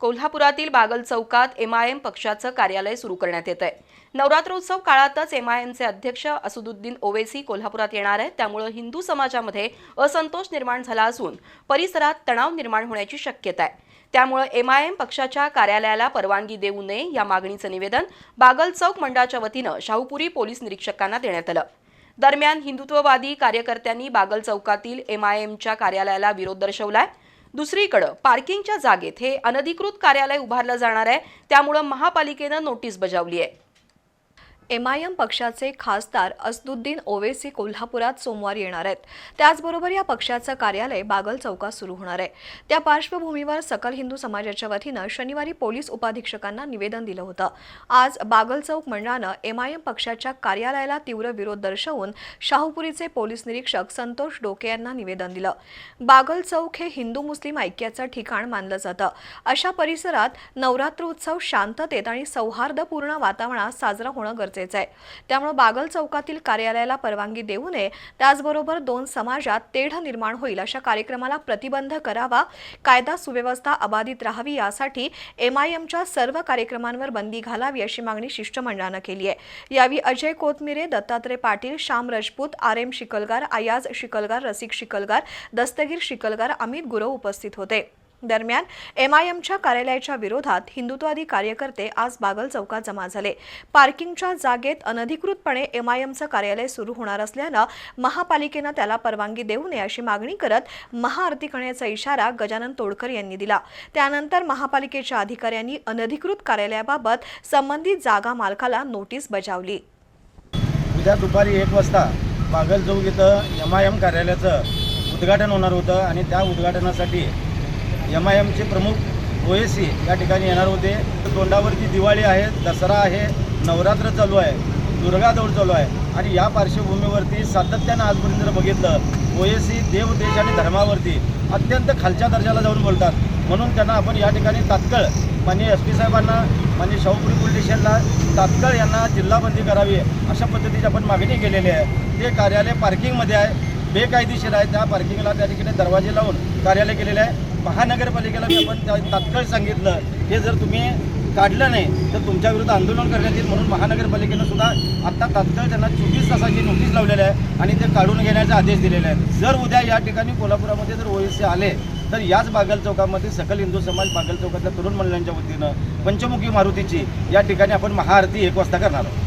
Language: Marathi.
कोल्हापुरातील बागल चौकात एम आय एम पक्षाचं कार्यालय सुरू करण्यात येत आहे नवरात्रोत्सव काळातच एम आय एमचे अध्यक्ष असुदुद्दीन ओवेसी कोल्हापुरात येणार आहेत. त्यामुळे हिंदू समाजामध्ये असंतोष निर्माण झाला असून परिसरात तणाव निर्माण होण्याची शक्यता आहे. त्यामुळे एम पक्षाच्या कार्यालयाला परवानगी देऊ नये या मागणीचं निवेदन बागल चौक मंडळाच्या वतीनं शाहूपुरी पोलीस निरीक्षकांना देण्यात आलं. दरम्यान हिंदुत्ववादी कार्यकर्त्यांनी बागल चौकातील एम आय एमच्या कार्यालयाला विरोध दर्शवलाय. दुसरीकडं पार्किंगच्या जागेत हे अनधिकृत कार्यालय उभारलं जाणार आहे. त्यामुळं महापालिकेनं नोटीस बजावली आहे. एमआयएम पक्षाचे खासदार असदुद्दीन ओवेसी कोल्हापुरात सोमवारी येणार आहेत. त्याचबरोबर या पक्षाचं कार्यालय बागल चौकात सुरू होणार आहे. त्या पार्श्वभूमीवर सकल हिंदू समाजाच्या वतीनं शनिवारी पोलीस उपाधीक्षकांना निवेदन दिलं होतं. आज बागल चौक मंडळानं एमआयएम पक्षाच्या कार्यालयाला तीव्र विरोध दर्शवून शाहूपुरीचे पोलीस निरीक्षक संतोष डोके यांना निवेदन दिलं. बागल चौक हे हिंदू मुस्लिम ऐक्याचं ठिकाण मानलं जातं. अशा परिसरात नवरात्र उत्सव शांततेत आणि सौहार्दपूर्ण वातावरणात साजरा होणं गरजेचं आहे. त्यामुळे बागल चौकातील कार्यालयाला परवानगी देऊ नये. त्याचबरोबर दोन समाजात तेढ निर्माण होईल अशा कार्यक्रमाला प्रतिबंध करावा. कायदा सुव्यवस्था अबाधित राहावी यासाठी एमआयएमच्या सर्व कार्यक्रमांवर बंदी घालावी अशी मागणी शिष्टमंडळानं केली आहे. यावेळी अजय कोथमिरे दत्तात्रय पाटील श्याम राजपूत आर एम शिकलगार अयाज शिकलगार रसिक शिकलगार दस्तगीर शिकलगार अमित गुरव उपस्थित होते. दरम्यान एमआयएमच्या कार्यालयाच्या विरोधात हिंदुत्वादी कार्यकर्ते आज बागल चौकात जमा झाले. पार्किंगच्या जागेत अनधिकृतपणे एमआयएमचं कार्यालय सुरू होणार असल्यानं महापालिकेनं त्याला परवानगी देऊ नये अशी मागणी करत महाआरती करण्याचा इशारा गजानन तोडकर यांनी दिला. त्यानंतर महापालिकेच्या अधिकाऱ्यांनी अनधिकृत कार्यालयाबाबत संबंधित जागा मालकाला नोटीस बजावली. उद्या दुपारी एक वाजता बागल चौक इथं एम आय एम कार्यालयाचं उद्घाटन होणार होतं आणि त्या उद्घाटनासाठी एम आय एमचे प्रमुख ओएसी या ठिकाणी येणार होते. तोंडावरती दिवाळी आहे दसरा आहे नवरात्र चालू आहे दुर्गा दौड चालू आहे. आणि या पार्श्वभूमीवरती सातत्यानं आजपर्यंत जर बघितलं ओएसी देव देश आणि धर्मावरती अत्यंत खालच्या दर्जाला जाऊन बोलतात. म्हणून त्यांना आपण या ठिकाणी तात्काळ माननीय एस पी साहेबांना माननीय शाहूपुरी पोलीस स्टेशनला तात्काळ यांना जिल्हाबंदी करावी अशा पद्धतीची आपण मागणी केलेली आहे. ते कार्यालय पार्किंगमध्ये आहे. बेकायदेशीर आहे त्या पार्किंगला त्या ठिकाणी दरवाजे लावून कार्यालय केलेलं आहे. महानगरपालिकेला मी आपण त्या तात्काळ सांगितलं. हे जर तुम्ही काढलं नाही तर तुमच्या विरुद्ध आंदोलन करण्यात येईल म्हणून महानगरपालिकेनं सुद्धा आत्ता तात्काळ त्यांना चोवीस तासाची नोटीस लावलेली आहे आणि ते काढून घेण्याचे आदेश दिलेले आहेत. जर उद्या या ठिकाणी कोल्हापुरामध्ये जर ओएससी आले तर याच बागल चौकामध्ये सकल हिंदू समाज बागल चौकातल्या तरुण मंडळांच्या वतीनं पंचमुखी मारुतीची या ठिकाणी आपण महाआरती एक वाजता करणार आहोत.